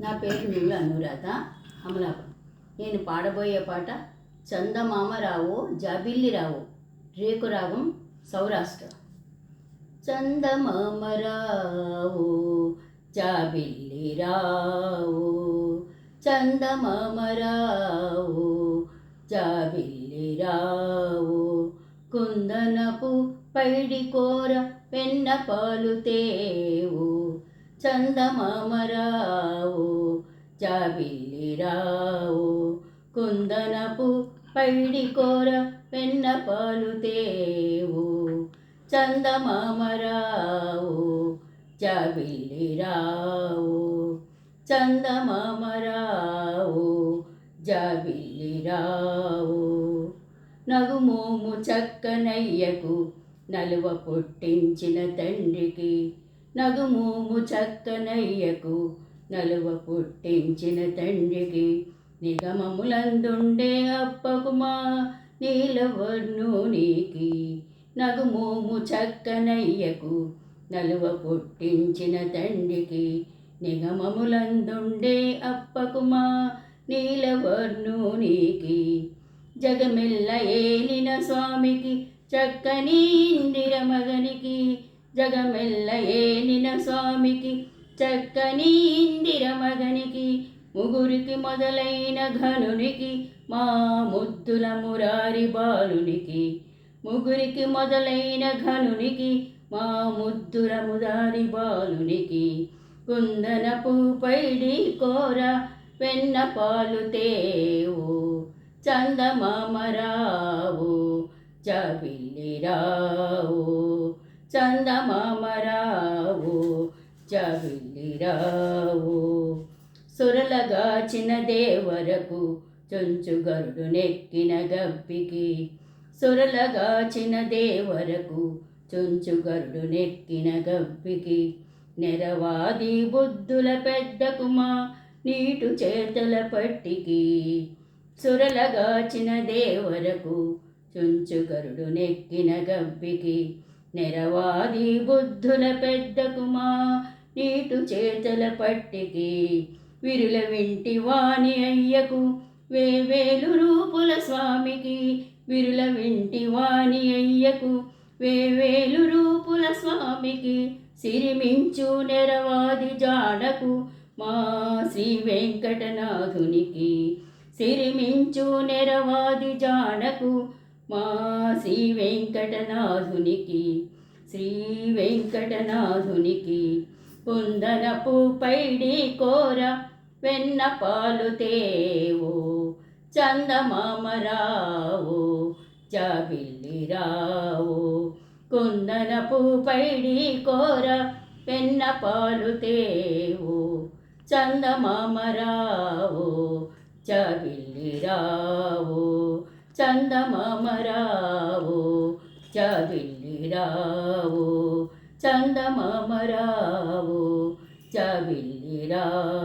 నా పేరు నీళ్ళ అనురాధ అమలాపురం. నేను పాడబోయే పాట చందమామరావు జాబిల్లిరావు రేకు రాగం సౌరాష్ట్ర. చందమామరావు జాబిల్లిరావు చందమామరావు జాబిల్లిరావు కుందనపు పైడి కోర పెన్న పాలు తేవు చందమామరావు జాబిల్లిరావు కుందనపు పైడికోర వెన్న పాలు తేవు. చందమామరావు జాబిల్లిరావు చందమామరావు జాబిల్లిరావు. నగుమోము చక్కనయ్యకు నలువ పుట్టించిన తండ్రికి నగుమూము చక్కనయ్యకు నలువ పుట్టించిన తండ్రికి నిగమములందుండే అప్పకుమా నీలవర్ణునికి నగుమూము చక్కనయ్యకు నలువ పుట్టించిన తండ్రికి నిగమములందుండే అప్పకుమా నీలవర్ణునికి జగమెల్ల ఏలిన స్వామికి చక్కని ఇందిర మగనికి జగమెల్ల ఏనిన స్వామికి చక్కని ఇందిర మగనికి ముగురికి మొదలైన ఘనునికి మా ముద్దుల మురారి బాలునికి ముగురికి మొదలైన ఘనునికి మా ముద్దుల ముదారి బాలునికి. కుందన పూపైడి కోర వెన్న పాలు తేవు చందమామరావు చబిల్లిరావు చందమామరావు చబిల్లిరావు సురలగాచిన దేవరకు చొంచుగరుడు నెక్కిన గప్పికి సురలగాచిన దేవరకు చొంచుగరుడు నెక్కిన గప్పికి నెరవాది బుద్ధుల పెద్ద కుమా నీటు చేతల పట్టికి. సురలగాచిన దేవరకు చుంచుగరుడు నెక్కిన గబ్బికి. నెరవాది బుద్ధుల పెద్ద కుమా నీటు చేతల పట్టికి విరుల వింటి వాణి అయ్యకు వేవేలు రూపుల స్వామికి విరుల వింటి వాణి అయ్యకు వేవేలు రూపుల స్వామికి సిరిమించు నెరవాది జాడకు మా శ్రీ వెంకటనాథునికి సిరిమించు నెరవాది జాడకు మా శ్రీ వెంకటనాథునికి శ్రీ వెంకటనాథునికి కుందనపు పైడి కోర వెన్న పాలు తేవు చందమామరావు జాబిల్లిరావు కుందన పైడి కోర వెన్న పాలు తేవు చందమామరావు జాబిల్లిరావు చందమామరావు జాబిల్లిరావు చందమామరావు జాబిల్లిరావు